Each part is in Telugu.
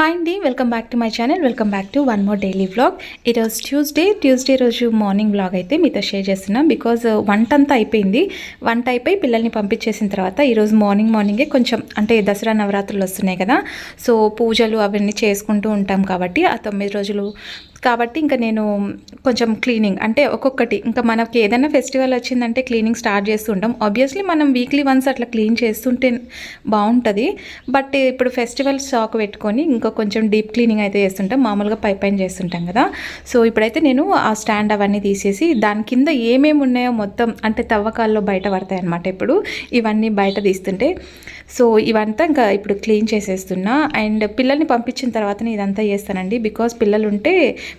హాయ్ అండి welcome back to my channel welcome back to one more daily vlog ఈరోజు ట్యూస్డే ట్యూస్డే రోజు మార్నింగ్ వ్లాగ్ అయితే మీతో షేర్ చేస్తున్నాం బికాజ్ uh, వంట అంతా అయిపోయింది. వంట అయిపోయి పిల్లల్ని పంపించేసిన తర్వాత ఈరోజు మార్నింగ్ మార్నింగే కొంచెం అంటే దసరా నవరాత్రులు వస్తున్నాయి కదా. సో పూజలు అవన్నీ చేసుకుంటూ ఉంటాం కాబట్టి ఆ తొమ్మిది రోజులు కాబట్టి ఇంకా నేను కొంచెం క్లీనింగ్ అంటే ఒక్కొక్కటి. ఇంకా మనకి ఏదైనా ఫెస్టివల్ వచ్చిందంటే క్లీనింగ్ స్టార్ట్ చేస్తుంటాం. ఆబ్వియస్లీ మనం వీక్లీ వన్స్ అట్లా క్లీన్ చేస్తుంటే బాగుంటుంది. బట్ ఇప్పుడు ఫెస్టివల్ స్టాక్ పెట్టుకొని ఇంకా కొంచెం డీప్ క్లీనింగ్ అయితే చేస్తుంటాం. మామూలుగా పై పైన చేస్తుంటాం కదా. సో ఇప్పుడైతే నేను ఆ స్టాండ్ అవన్నీ తీసేసి దాని కింద ఏమేమి ఉన్నాయో మొత్తం అంటే తవ్వకాల్లో బయట పడతాయి అనమాట ఇప్పుడు. ఇవన్నీ బయట తీస్తుంటే. సో ఇవంతా ఇంకా ఇప్పుడు క్లీన్ చేసేస్తున్నా. అండ్ పిల్లల్ని పంపించిన తర్వాతనే ఇదంతా చేస్తానండి. బికాస్ పిల్లలు ఉంటే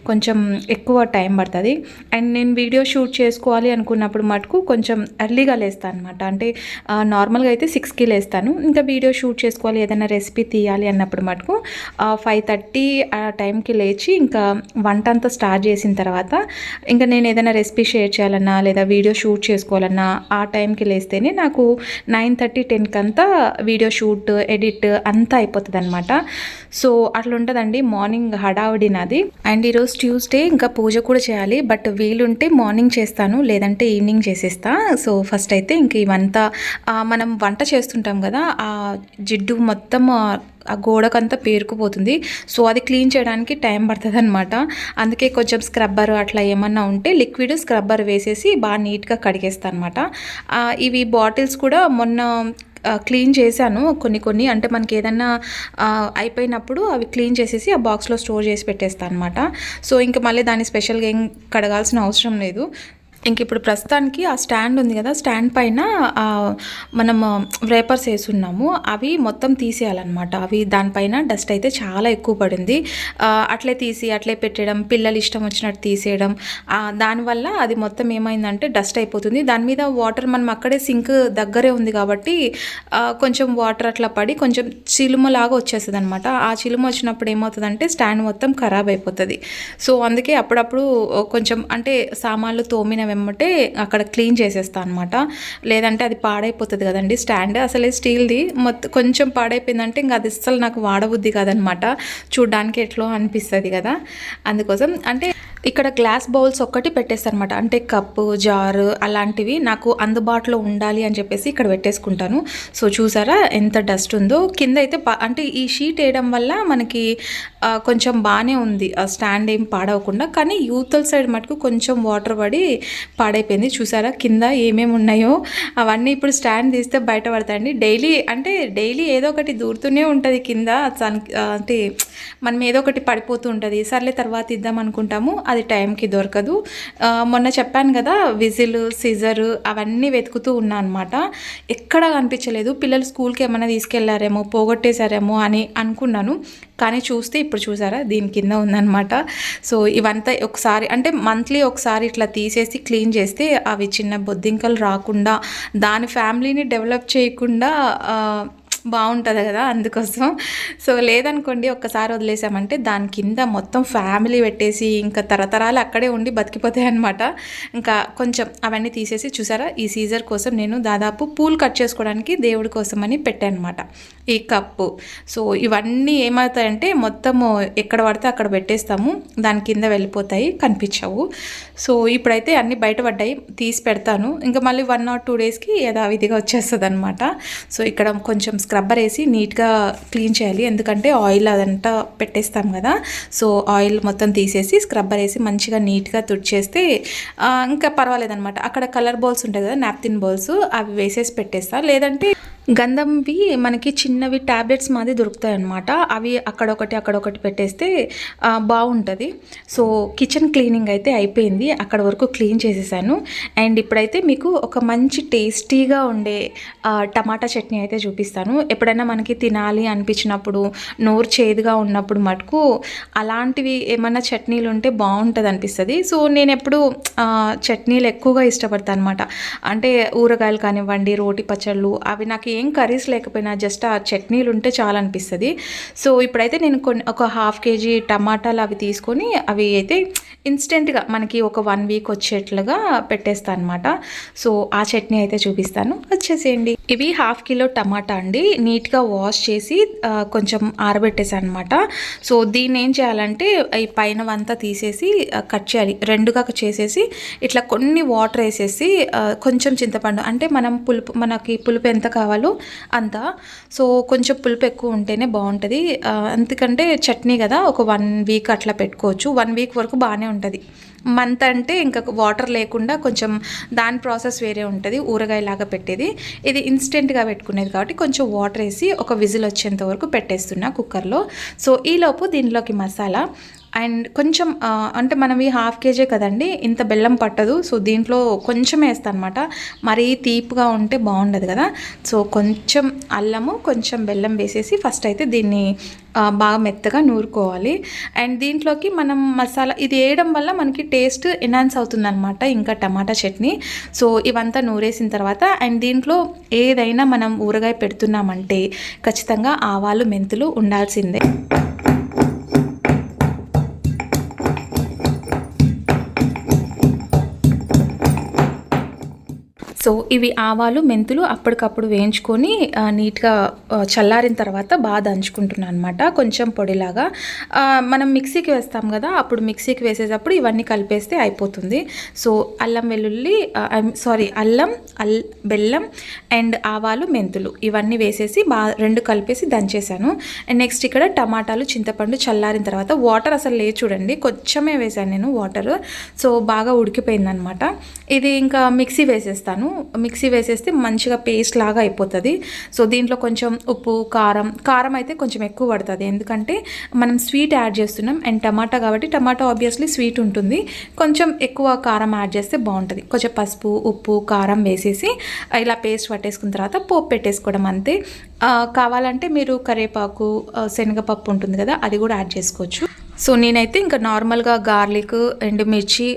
కొంచెం ఎక్కువ టైం పడుతుంది. అండ్ నేను వీడియో షూట్ చేసుకోవాలి అనుకున్నప్పుడు మటుకు కొంచెం ఎర్లీగా లేస్తాను అనమాట అంటే నార్మల్గా అయితే సిక్స్కి లేస్తాను. ఇంకా వీడియో షూట్ చేసుకోవాలి ఏదైనా రెసిపీ తీయాలి అన్నప్పుడు మటుకు ఫైవ్ థర్టీ ఆ టైంకి లేచి ఇంకా వంట అంతా స్టార్ట్ చేసిన తర్వాత ఇంకా నేను ఏదైనా రెసిపీ షేర్ చేయాలన్నా లేదా వీడియో షూట్ చేసుకోవాలన్నా ఆ టైంకి లేస్తేనే నాకు నైన్ థర్టీ టెన్కి అంతా వీడియో షూట్ ఎడిట్ అంతా అయిపోతుంది అనమాట సో అట్లా ఉంటుందండి మార్నింగ్ హడావిడి నాది. అండ్ ఈరోజు ట్యూస్డే ఇంకా పూజ కూడా చేయాలి. బట్ వీలుంటే మార్నింగ్ చేస్తాను లేదంటే ఈవినింగ్ చేసేస్తా. సో ఫస్ట్ అయితే ఇంక ఇవంతా మనం వంట చేస్తుంటాం కదా ఆ జిడ్డు మొత్తం ఆ, గోడకంతా పేరుకుపోతుంది. సో అది క్లీన్ చేయడానికి టైం పడుతుంది అనమాట అందుకే కొంచెం స్క్రబ్బర్ అట్లా ఏమన్నా ఉంటే లిక్విడ్ స్క్రబ్బర్ వేసేసి బాగా నీట్గా కడిగేస్తాను అనమాట ఇవి బాటిల్స్ కూడా మొన్న క్లీన్ చేశాను కొన్ని కొన్ని. అంటే మనకి ఏదన్నా అయిపోయినప్పుడు అవి క్లీన్ చేసేసి ఆ బాక్స్లో స్టోర్ చేసి పెట్టేస్తాను అనమాట సో ఇంకా మళ్ళీ దాన్ని స్పెషల్గా ఏం కడగాల్సిన అవసరం లేదు. ఇంక ఇప్పుడు ప్రస్తుతానికి ఆ స్టాండ్ ఉంది కదా స్టాండ్ పైన మనం వేపర్స్ వేసున్నాము అవి మొత్తం తీసేయాలన్నమాట. అవి దానిపైన డస్ట్ అయితే చాలా ఎక్కువ పడింది. అట్లే తీసి అట్లే పెట్టడం పిల్లలు ఇష్టం వచ్చినట్టు తీసేయడం దానివల్ల అది మొత్తం ఏమైందంటే డస్ట్ అయిపోతుంది. దాని మీద వాటర్ మనం అక్కడే సింక్ దగ్గరే ఉంది కాబట్టి కొంచెం వాటర్ అట్లా పడి కొంచెం చిలుమలాగా వచ్చేస్తుంది అనమాట ఆ చిలుమ వచ్చినప్పుడు ఏమవుతుందంటే స్టాండ్ మొత్తం ఖరాబ్ అయిపోతుంది. సో అందుకే అప్పుడప్పుడు కొంచెం అంటే సామాన్లు తోమిన వెమ్మటే అక్కడ క్లీన్ చేసేస్తా అనమాట లేదంటే అది పాడైపోతుంది కదండి స్టాండ్. అసలే స్టీల్ది మొత్తం కొంచెం పాడైపోయిందంటే ఇంకా అది అస్సలు నాకు వాడబుద్ధి కాదనమాట చూడ్డానికి ఎట్లో అనిపిస్తుంది కదా. అందుకోసం అంటే ఇక్కడ గ్లాస్ బౌల్స్ ఒక్కటి పెట్టేస్తాను అంటే కప్పు జారు అలాంటివి నాకు అందుబాటులో ఉండాలి అని చెప్పేసి ఇక్కడ పెట్టేసుకుంటాను. సో చూసారా ఎంత డస్ట్ ఉందో. కింద అయితే అంటే ఈ షీట్ వేయడం వల్ల మనకి కొంచెం బాగానే ఉంది. ఆ స్టాండ్ ఏం పాడవకుండా. కానీ యూతల్ సైడ్ మటుకు కొంచెం వాటర్ పడి పాడైపోయింది. చూసారా కింద ఏమేమి ఉన్నాయో. అవన్నీ ఇప్పుడు స్టాండ్ తీస్తే బయటపడతాయండి. డైలీ అంటే డైలీ ఏదో ఒకటి దూరుతూనే ఉంటుంది కింద. అంటే మనం ఏదో ఒకటి పడిపోతూ ఉంటుంది. సర్లే తర్వాత ఇద్దాం అనుకుంటాము. అది టైంకి దొరకదు. మొన్న చెప్పాను కదా విజిల్ సిజర్ అవన్నీ వెతుకుతూ ఉన్నా అనమాట ఎక్కడ కనిపించలేదు. పిల్లలు స్కూల్కి ఏమైనా తీసుకెళ్ళారేమో పోగొట్టేశారేమో అని అనుకున్నాను. కానీ చూస్తే ఇప్పుడు చూసారా దీని కింద ఉందన్నమాట. సో ఇవంతా ఒకసారి అంటే మంత్లీ ఒకసారి ఇట్లా తీసేసి క్లీన్ చేస్తే అవి చిన్న బొద్దింకలు రాకుండా దాని ఫ్యామిలీని డెవలప్ చేయకుండా బాగుంటుంది కదా అందుకోసం. సో లేదనుకోండి ఒక్కసారి వదిలేసామంటే దాని కింద మొత్తం ఫ్యామిలీ పెట్టేసి ఇంకా తరతరాలు అక్కడే ఉండి బతికిపోతాయి అనమాట ఇంకా కొంచెం అవన్నీ తీసేసి చూసారా ఈ సీజర్ కోసం నేను దాదాపు పూలు కట్ చేసుకోవడానికి దేవుడి కోసం అని పెట్టాను అనమాట ఈ కప్పు. సో ఇవన్నీ ఏమవుతాయంటే మొత్తము ఎక్కడ పడితే అక్కడ పెట్టేస్తాము దాని కింద వెళ్ళిపోతాయి కనిపించవు. సో ఇప్పుడైతే అన్నీ బయటపడ్డాయి తీసి పెడతాను. ఇంకా మళ్ళీ వన్ ఆర్ టూ డేస్కి యథావిధిగా వచ్చేస్తుంది అనమాట సో ఇక్కడ కొంచెం స్క్రబ్బర్ వేసి నీట్గా క్లీన్ చేయాలి. ఎందుకంటే ఆయిల్ అదంతా పెట్టేస్తాం కదా. సో ఆయిల్ మొత్తం తీసేసి స్క్రబ్బర్ వేసి మంచిగా నీట్గా తుడిచేస్తే ఇంకా పర్వాలేదనమాట అక్కడ కలర్ బౌల్స్ ఉంటాయి కదా నాప్తిన్ బౌల్స్ అవి వేసేసి పెట్టేస్తా. లేదంటే గంధంవి మనకి చిన్నవి ట్యాబ్లెట్స్ మాది దొరుకుతాయి అన్నమాట అవి అక్కడొకటి అక్కడొకటి పెట్టేస్తే బాగుంటుంది సో కిచెన్ క్లీనింగ్ అయితే అయిపోయింది. అక్కడ వరకు క్లీన్ చేసేసాను. అండ్ ఇప్పుడైతే మీకు ఒక మంచి టేస్టీగా ఉండే టమాటా చట్నీ అయితే చూపిస్తాను. ఎప్పుడైనా మనకి తినాలి అనిపించినప్పుడు నోరు చేదుగా ఉన్నప్పుడు మటుకు అలాంటివి ఏమన్నా చట్నీలు ఉంటే బాగుంటుంది అనిపిస్తుంది సో నేను ఎప్పుడు చట్నీలు ఎక్కువగా ఇష్టపడతాను అనమాట అంటే ఊరగాయలు కానివ్వండి రోటి పచ్చళ్ళు అవి నాకు ఏం కర్రీస్ లేకపోయినా జస్ట్ ఆ చట్నీలు ఉంటే చాలా అనిపిస్తుంది సో ఇప్పుడైతే నేను కొన్ని ఒక హాఫ్ కేజీ టమాటాలు అవి తీసుకొని అవి అయితే ఇన్స్టెంట్గా మనకి ఒక వన్ వీక్ వచ్చేట్లుగా పెట్టేస్తాను అనమాట సో ఆ చట్నీ అయితే చూపిస్తాను. వచ్చేసేయండి. ఇవి హాఫ్ కిలో టమాటా అండి. నీట్గా వాష్ చేసి కొంచెం ఆరబెట్టేసాను అనమాట సో దీన్ని ఏం చేయాలంటే ఈ పైన అంతా తీసేసి కట్ చేయాలి. రెండుగా చేసేసి ఇట్లా కొన్ని వాటర్ వేసేసి కొంచెం చింతపండు అంటే మనం పులుపు మనకి పులుపు ఎంత కావాలో అంత. సో కొంచెం పులుపు ఎక్కువ ఉంటేనే బాగుంటుంది. ఎందుకంటే చట్నీ కదా ఒక వన్ వీక్ అట్లా పెట్టుకోవచ్చు. వన్ వీక్ వరకు బాగానే ఉంటుంది. మంత్ అంటే ఇంకా వాటర్ లేకుండా కొంచెం దాని ప్రాసెస్ వేరే ఉంటుంది ఊరగాయలాగా పెట్టేది. ఇది ఇన్స్టెంట్గా పెట్టుకునేది కాబట్టి కొంచెం వాటర్ వేసి ఒక విజిల్ వచ్చేంత వరకు పెట్టేస్తున్నా కుక్కర్లో. సో ఈలోపు దీనిలోకి మసాలా అండ్ కొంచెం అంటే మనం ఈ హాఫ్ కేజీ కదండి ఇంత బెల్లం పట్టదు సో దీంట్లో కొంచెం వేస్తాను అనమాట మరీ తీపిగా ఉంటే బాగుండదు కదా. సో కొంచెం అల్లము కొంచెం బెల్లం వేసేసి ఫస్ట్ అయితే దీన్ని బాగా మెత్తగా నూరుకోవాలి. అండ్ దీంట్లోకి మనం మసాలా ఇది వేయడం వల్ల మనకి టేస్ట్ ఎన్హాన్స్ అవుతుందన్నమాట ఇంకా టమాటా చట్నీ. సో ఇవంతా నూరేసిన తర్వాత అండ్ దీంట్లో ఏదైనా మనం ఊరగాయ పెడుతున్నామంటే ఖచ్చితంగా ఆవాలు మెంతులు ఉండాల్సిందే. సో ఇవి ఆవాలు మెంతులు అప్పటికప్పుడు వేయించుకొని నీట్గా చల్లారిన తర్వాత బాగా దంచుకుంటున్నాను అనమాట కొంచెం పొడిలాగా. మనం మిక్సీకి వేస్తాం కదా అప్పుడు మిక్సీకి వేసేటప్పుడు ఇవన్నీ కలిపేస్తే అయిపోతుంది. సో అల్లం వెల్లుల్లి సారీ అల్లం అల్ బెల్లం అండ్ ఆవాలు మెంతులు ఇవన్నీ వేసేసి బాగా రెండు కలిపేసి దంచేసాను అండ్ నెక్స్ట్ ఇక్కడ టమాటాలు చింతపండు చల్లారిన తర్వాత వాటర్ అసలు లేదు చూడండి కొంచెమే వేసాను నేను వాటర్. సో బాగా ఉడికిపోయిందనమాట ఇది ఇంకా మిక్సీ వేసేస్తాను. మిక్సీ వేసేస్తే మంచిగా పేస్ట్ లాగా అయిపోతుంది. సో దీంట్లో కొంచెం ఉప్పు కారం కారం అయితే కొంచెం ఎక్కువ పడుతుంది. ఎందుకంటే మనం స్వీట్ యాడ్ చేస్తున్నాం. అండ్ టమాటా కాబట్టి టమాటా ఆబ్వియస్లీ స్వీట్ ఉంటుంది. కొంచెం ఎక్కువ కారం యాడ్ చేస్తే బాగుంటుంది. కొంచెం పసుపు ఉప్పు కారం వేసేసి ఇలా పేస్ట్ పట్టేసుకున్న తర్వాత పోపు పెట్టేసుకోవడం అంతే. కావాలంటే మీరు కరివేపాకు శనగపప్పు ఉంటుంది కదా అది కూడా యాడ్ చేసుకోవచ్చు. సో నేనైతే ఇంకా నార్మల్గా గార్లిక్ అండ్ మిర్చి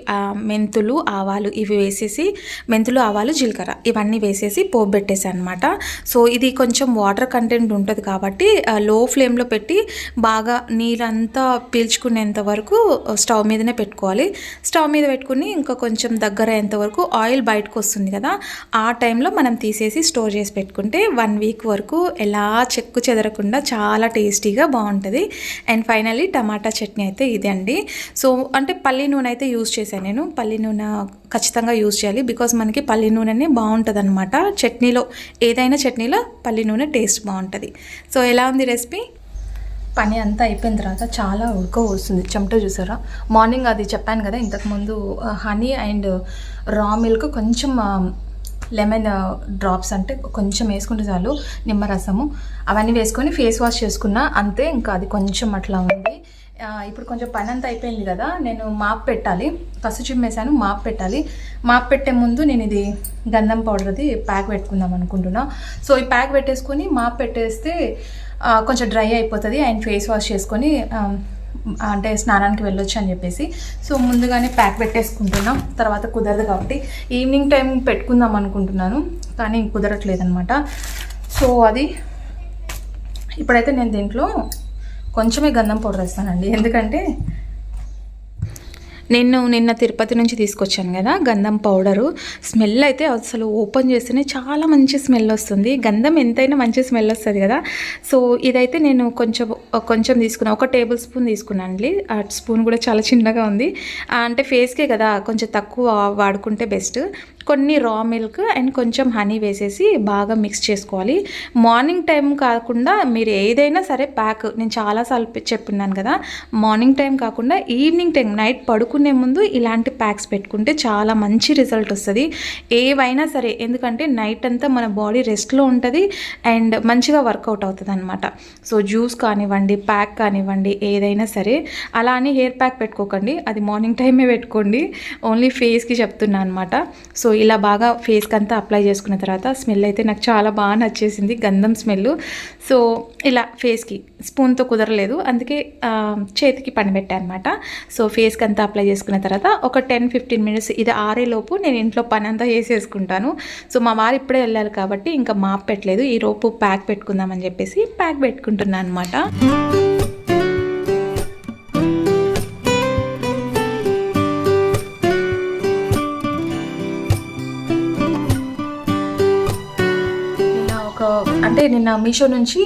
మెంతులు ఆవాలు ఇవి వేసేసి మెంతులు ఆవాలు జీలకర్ర ఇవన్నీ వేసేసి పోపు అనమాట సో ఇది కొంచెం వాటర్ కంటెంట్ ఉంటుంది కాబట్టి లో ఫ్లేమ్లో పెట్టి బాగా నీళ్ళంతా పీల్చుకునేంత వరకు స్టవ్ మీదనే పెట్టుకోవాలి. స్టవ్ మీద పెట్టుకుని ఇంకా కొంచెం దగ్గర అయ్యేంత వరకు ఆయిల్ బయటకు వస్తుంది కదా ఆ టైంలో మనం తీసేసి స్టోర్ చేసి పెట్టుకుంటే వన్ వీక్ వరకు ఎలా చెక్కు చెదరకుండా చాలా టేస్టీగా బాగుంటుంది. And finally tomato chutney. Chutney అయితే ఇదే అండి. సో అంటే పల్లి నూనె అయితే యూజ్ చేశాను నేను. పల్లి నూనె ఖచ్చితంగా యూజ్ చేయాలి. బికాజ్ మనకి పల్లి నూనెనే బాగుంటుంది అనమాట చట్నీలో ఏదైనా చట్నీలో పల్లి నూనె టేస్ట్ బాగుంటుంది. సో ఎలా ఉంది రెసిపీ? పని అంతా అయిపోయిన తర్వాత చాలా ఉడక వస్తుంది చెమట చూసారా? మార్నింగ్ అది చెప్పాను కదా ఇంతకుముందు హనీ అండ్ రా మిల్క్ కొంచెం లెమన్ డ్రాప్స్ అంటే కొంచెం వేసుకుంటే చాలు నిమ్మరసము. అవన్నీ వేసుకొని ఫేస్ వాష్ చేసుకున్నా అంతే. ఇంకా అది కొంచెం అట్లా ఉంది. ఇప్పుడు కొంచెం పని అంతా అయిపోయింది కదా నేను మాప్ పెట్టాలి. పసు చిమ్మేశాను మాప్ పెట్టాలి. మాప్ పెట్టే ముందు నేను ఇది గంధం పౌడర్ది ప్యాక్ పెట్టుకుందాం అనుకుంటున్నా. సో ఈ ప్యాక్ పెట్టేసుకొని మాప్ పెట్టేస్తే కొంచెం డ్రై అయిపోతుంది. అండ్ ఫేస్ వాష్ చేసుకొని అంటే స్నానానికి వెళ్ళొచ్చు అని చెప్పేసి. సో ముందుగానే ప్యాక్ పెట్టేసుకుంటున్నాం. తర్వాత కుదరదు కాబట్టి. ఈవినింగ్ టైం పెట్టుకుందాం అనుకుంటున్నాను కానీ కుదరట్లేదు అనమాట సో అది ఇప్పుడైతే నేను దీంట్లో కొంచెమే గంధం పౌడర్ వేస్తానండి. ఎందుకంటే నేను నిన్న తిరుపతి నుంచి తీసుకొచ్చాను కదా గంధం పౌడరు. స్మెల్ అయితే అసలు ఓపెన్ చేస్తేనే చాలా మంచి స్మెల్ వస్తుంది. గంధం ఎంతైనా మంచి స్మెల్ వస్తుంది కదా. సో ఇదైతే నేను కొంచెం కొంచెం తీసుకున్నాను ఒక టేబుల్ స్పూన్ తీసుకున్నాను అండి. ఆ స్పూన్ కూడా చాలా చిన్నగా ఉంది. అంటే ఫేస్కే కదా కొంచెం తక్కువ వాడుకుంటే బెస్ట్. కొన్ని రా మిల్క్ అండ్ కొంచెం హనీ వేసేసి బాగా మిక్స్ చేసుకోవాలి. మార్నింగ్ టైం కాకుండా మీరు ఏదైనా సరే ప్యాక్ నేను చాలాసార్లు చెప్పున్నాను కదా. మార్నింగ్ టైం కాకుండా ఈవినింగ్ టైం నైట్ పడుకునే ముందు ఇలాంటి ప్యాక్స్ పెట్టుకుంటే చాలా మంచి రిజల్ట్ వస్తుంది. ఏవైనా సరే ఎందుకంటే నైట్ అంతా మన బాడీ రెస్ట్లో ఉంటుంది అండ్ మంచిగా వర్కౌట్ అవుతుంది అనమాట సో జ్యూస్ కానివ్వండి ప్యాక్ కానివ్వండి ఏదైనా సరే అలా అని హెయిర్ ప్యాక్ పెట్టుకోకండి. అది మార్నింగ్ టైమే పెట్టుకోండి. ఓన్లీ ఫేస్కి చెప్తున్నా అనమాట సో ఇలా బాగా ఫేస్కి అంతా అప్లై చేసుకున్న తర్వాత స్మెల్ అయితే నాకు చాలా బాగా నచ్చేసింది గంధం స్మెల్ సో ఇలా ఫేస్కి స్పూన్తో కుదరలేదు. అందుకే చేతికి పనిపెట్టాను అనమాట సో ఫేస్కి అంతా అప్లై చేసుకున్న తర్వాత ఒక టెన్ ఫిఫ్టీన్ మినిట్స్ ఇది ఆరేలోపు నేను ఇంట్లో పని అంతా చేసేసుకుంటాను. సో మా వారు ఇప్పుడే వెళ్ళాలి కాబట్టి ఇంకా మాప్ పెట్టలేదు. ఈ లోపు ప్యాక్ పెట్టుకుందామని చెప్పేసి ప్యాక్ పెట్టుకుంటున్నాను అనమాట నిన్న మీషో నుంచి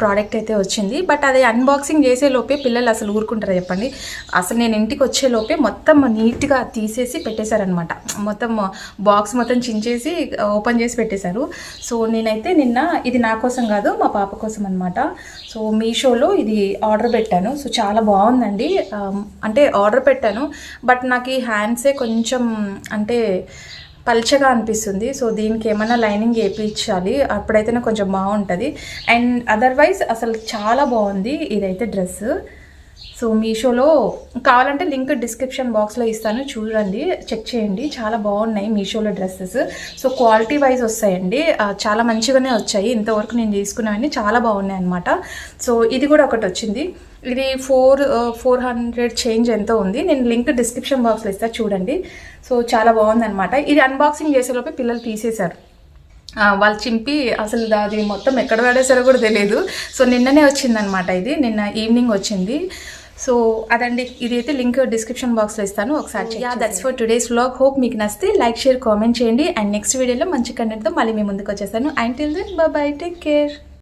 ప్రోడక్ట్ అయితే వచ్చింది. బట్ అది అన్బాక్సింగ్ చేసే లోపే పిల్లలు అసలు ఊరుకుంటారు చెప్పండి? అసలు నేను ఇంటికి వచ్చే లోపే మొత్తం నీట్గా తీసేసి పెట్టేశారనమాట మొత్తం బాక్స్ మొత్తం చించేసి ఓపెన్ చేసి పెట్టేశారు. సో నేనైతే నిన్న ఇది నా కోసం కాదు మా పాప కోసం అనమాట సో మీషోలో ఇది ఆర్డర్ పెట్టాను. సో చాలా బాగుందండి. అంటే ఆర్డర్ పెట్టాను. బట్ నాకు ఈ హ్యాండ్సే కొంచెం అంటే పల్చగా అనిపిస్తుంది. సో దీనికి ఏమైనా లైనింగ్ వేయించాలి అప్పుడైతేనే కొంచెం బాగుంటుంది. అండ్ అదర్వైజ్ అసలు చాలా బాగుంది ఇదైతే డ్రెస్. సో మీషోలో కావాలంటే లింక్ డిస్క్రిప్షన్ బాక్స్లో ఇస్తాను. చూడండి చెక్ చేయండి. చాలా బాగున్నాయి మీషోలో డ్రెస్సెస్. సో క్వాలిటీ వైజ్ వస్తాయండి. చాలా మంచిగానే వచ్చాయి. ఇంతవరకు నేను తీసుకున్నవన్నీ చాలా బాగున్నాయి అనమాట సో ఇది కూడా ఒకటి వచ్చింది. ఇది ఫోర్ ఫోర్ హండ్రెడ్ చేంజ్ ఎంతో ఉంది. నేను లింక్ డిస్క్రిప్షన్ బాక్స్లో ఇస్తా చూడండి. సో చాలా బాగుందన్నమాట. ఇది అన్బాక్సింగ్ చేసేలోపే పిల్లలు తీసేశారు. వాళ్ళు చింపి అసలు అది మొత్తం ఎక్కడ పడేసారో కూడా తెలియదు సో నిన్ననే వచ్చిందనమాట ఇది. నిన్న ఈవినింగ్ వచ్చింది. సో అదండి. ఇది అయితే లింక్ డిస్క్రిప్షన్ బాక్స్లో ఇస్తాను. ఒకసారి yeah that's for today's vlog hope మీకు నచ్చితే లైక్ షేర్ కామెంట్ చేయండి. అండ్ నెక్స్ట్ వీడియోలో మంచి కంటెంట్తో మళ్ళీ మీ ముందుకు వచ్చేస్తాను. And till then bye take care